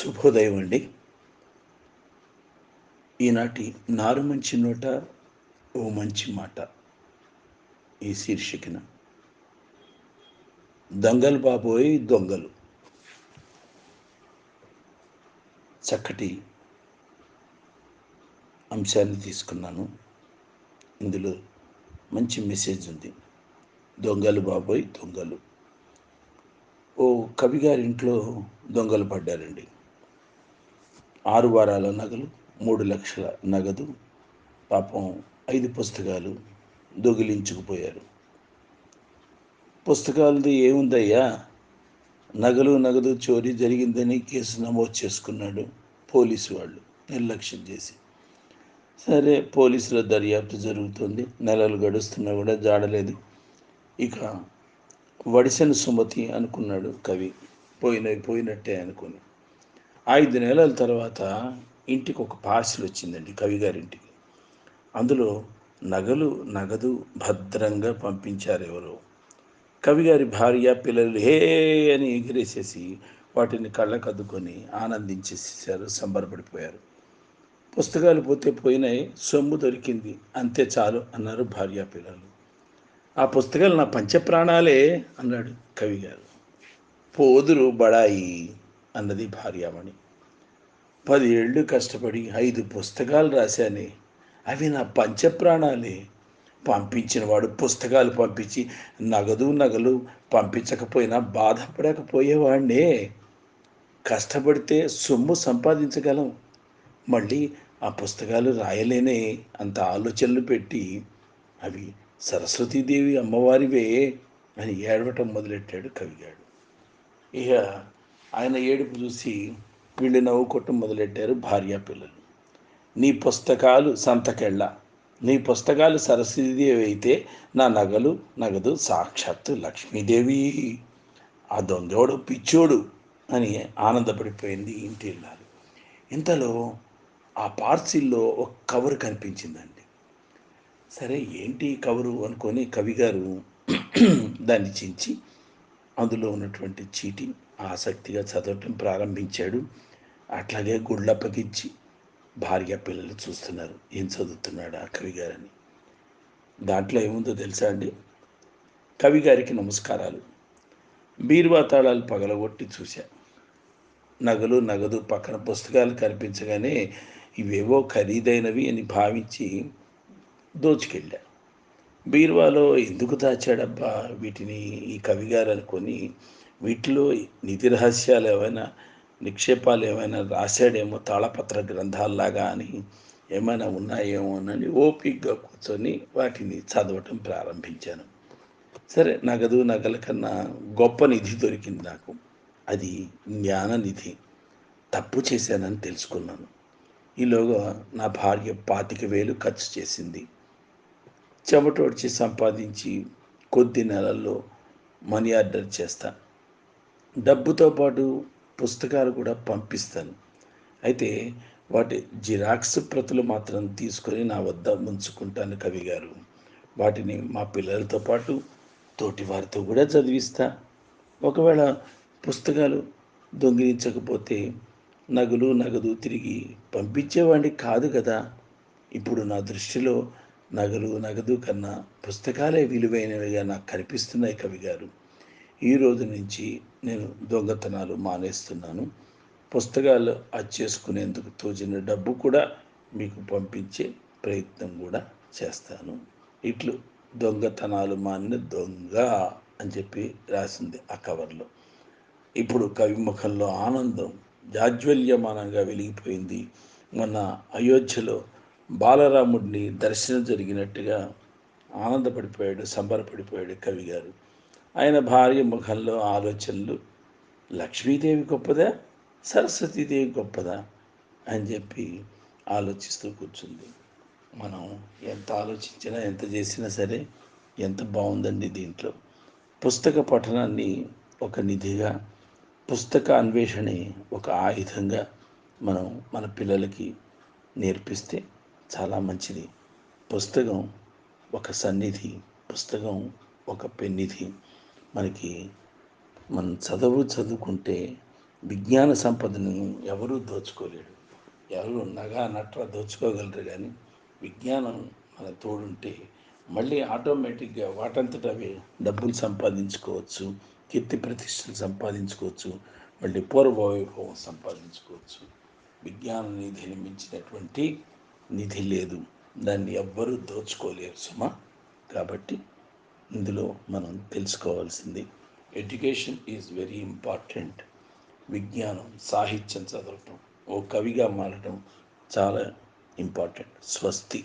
శుభోదయం అండి. ఈనాటి నారు మంచి నోట ఓ మంచి మాట. ఈ శీర్షికన. దొంగలు బాబోయ్ దొంగలు. చక్కటి అంశాన్ని తీసుకున్నాను. ఇందులో మంచి మెసేజ్ ఉంది. దొంగలు బాబోయ్ దొంగలు. ఓ కవి గారి ఇంట్లో దొంగలు పడ్డారండి. ఆరు వారాల నగలు మూడు లక్షల నగదు పాపం ఐదు పుస్తకాలు దొగిలించుకుపోయారు. పుస్తకాలది ఏముందయ్యా? నగలు నగదు చోరీ జరిగిందని కేసు నమోదు చేసుకున్నాడు పోలీసు వాళ్ళు నిర్లక్ష్యం చేసి. సరే పోలీసుల దర్యాప్తు జరుగుతుంది. నెలలు గడుస్తున్నా కూడా జాడలేదు. ఇక వడిసెన సుమతి అనుకున్నాడు కవి. పోయినవి పోయినట్టే అనుకుని. ఐదు నెలల తర్వాత ఇంటికి ఒక పార్సిల్ వచ్చిందండి కవి గారింటికి. అందులో నగలు నగదు భద్రంగా పంపించారు ఎవరో. కవిగారి భార్య పిల్లలు హే అని ఎగిరేసేసి వాటిని కళ్ళకద్దుకొని ఆనందించేసేసారు సంబరపడిపోయారు. పుస్తకాలు పోతే పోయినాయి సొమ్ము దొరికింది. అంతే చాలు అన్నారు భార్య పిల్లలు. ఆ పుస్తకాలు నా పంచప్రాణాలే అన్నాడు కవిగారు పోదురు బడాయి. అన్నది భార్యామణి. పది ఏళ్ళు కష్టపడి ఐదు పుస్తకాలు రాశానే అవి నా పంచప్రాణాలే. పంపించినవాడు పుస్తకాలు పంపించి నగదు నగలు పంపించకపోయినా బాధపడకపోయేవాడినే కష్టపడితే సొమ్ము సంపాదించగలం. మళ్ళీ ఆ పుస్తకాలు రాయలేనే అంత ఆలోచనలు పెట్టి అవి సరస్వతీదేవి అమ్మవారివే అని ఏడవటం మొదలెట్టాడు కవిగాడు. ఇక ఆయన ఏడుపు చూసి వీళ్ళు నవ్వుకోవటం మొదలెట్టారు భార్య పిల్లలు. నీ పుస్తకాలు సంతకెళ్ళ. నీ పుస్తకాలు సరస్వతీదేవి అయితే నా నగలు నగదు సాక్షాత్తు లక్ష్మీదేవి. ఆ దొంగోడు పిచ్చోడు అని ఆనందపడిపోయింది ఇంటి వెళ్ళాలి ఇంతలో ఆ పార్సిల్లో ఒక కవరు కనిపించిందండి. సరే ఏంటి కవరు అనుకొని కవి గారు దాన్ని చించి అందులో ఉన్నటువంటి చీటి ఆసక్తిగా చదవటం ప్రారంభించాడు. అట్లాగే గుళ్ళప్పగించి భార్య పిల్లలు చూస్తున్నారు. ఏం చదువుతున్నాడు ఆ కవి గారని? దాంట్లో ఏముందో తెలుసా అండి? కవి గారికి నమస్కారాలు. బీరువా తాళాలు పగలగొట్టి చూశా. నగలు నగదు పక్కన పుస్తకాలు కనిపించగానే ఇవేవో ఖరీదైనవి అని భావించి దోచుకెళ్ళా. బీరువాలో ఎందుకు దాచాడబ్బా? వీటిని ఈ కవిగారు అనుకొని వీటిలో నిధి రహస్యాలు ఏమైనా నిక్షేపాలు ఏమైనా రాశాడేమో తాళపత్ర గ్రంథాల్లాగా అని ఏమైనా ఉన్నాయేమోనని ఓపికగా కూర్చొని వాటిని చదవటం ప్రారంభించాను. సరే నగదు నగల కన్నా గొప్ప నిధి దొరికింది నాకు. అది జ్ఞాన నిధి. తప్పు చేశానని తెలుసుకున్నాను. ఈలోగా నా భార్య పాతిక వేలు ఖర్చు చేసింది. చెమటోడ్చి సంపాదించి కొద్ది నెలల్లో మనీ ఆర్డర్ చేస్తాను డబ్బుతో పాటు పుస్తకాలు కూడా పంపిస్తాను. అయితే వాటి జిరాక్స్ ప్రతులు మాత్రం తీసుకొని నా వద్ద ఉంచుకుంటాను కవి గారు. వాటిని మా పిల్లలతో పాటు తోటి వారితో కూడా చదివిస్తా. ఒకవేళ పుస్తకాలు దొంగిలించకపోతే నగలు నగదు తిరిగి పంపించేవాడిని కాదు కదా. ఇప్పుడు నా దృష్టిలో నగలు నగదు కన్నా పుస్తకాలే విలువైనవిగా నాకు కనిపిస్తున్నాయి కవి గారు. ఈ రోజు నుంచి నేను దొంగతనాలు మానేస్తున్నాను. పుస్తకాలు అచ్చేసుకునేందుకు తోచిన డబ్బు కూడా మీకు పంపించే ప్రయత్నం కూడా చేస్తాను. ఇట్లు దొంగతనాలు మానిన దొంగ అని చెప్పి రాసింది ఆ కవర్లో. ఇప్పుడు కవి ముఖంలో ఆనందం జాజ్వల్యమానంగా వెలిగిపోయింది. మొన్న అయోధ్యలో బాలరాముడిని దర్శనం జరిగినట్టుగా ఆనందపడిపోయాడు సంబరపడిపోయాడు కవి గారు. ఆయన భార్య ముఖంలో ఆలోచనలు లక్ష్మీదేవి గొప్పదా సరస్వతీదేవి గొప్పదా అని చెప్పి ఆలోచిస్తూ కూర్చుంది. మనం ఎంత ఆలోచించినా ఎంత చేసినా సరే ఎంత బాగుందండి దీంట్లో. పుస్తక పఠనాన్ని ఒక నిధిగా పుస్తక అన్వేషణే ఒక ఆయుధంగా మనం మన పిల్లలకి నేర్పిస్తే చాలా మంచిది. పుస్తకం ఒక సన్నిధి పుస్తకం ఒక పెన్నిధి. మనకి మనం చదువు చదువుకుంటే విజ్ఞాన సంపదను ఎవరూ దోచుకోలేడు ఎవరు నగా నట్ర దోచుకోగలరు కానీ విజ్ఞానం మన తోడుంటే మళ్ళీ ఆటోమేటిక్గా వాటంతట అవి డబ్బులు సంపాదించుకోవచ్చు కీర్తి ప్రతిష్టలు సంపాదించుకోవచ్చు మళ్ళీ పూర్వ వైభవం సంపాదించుకోవచ్చు. విజ్ఞానం నిధిని మించినటువంటి నిధి లేదు. దాన్ని ఎవ్వరూ దోచుకోలేరు సుమా. కాబట్టి ఇందులో మనం తెలుసుకోవాల్సింది ఎడ్యుకేషన్ ఈజ్ వెరీ ఇంపార్టెంట్. విజ్ఞానం సాహిత్యం చదవటం ఓ కవిగా మారటం చాలా ఇంపార్టెంట్. స్వస్తి.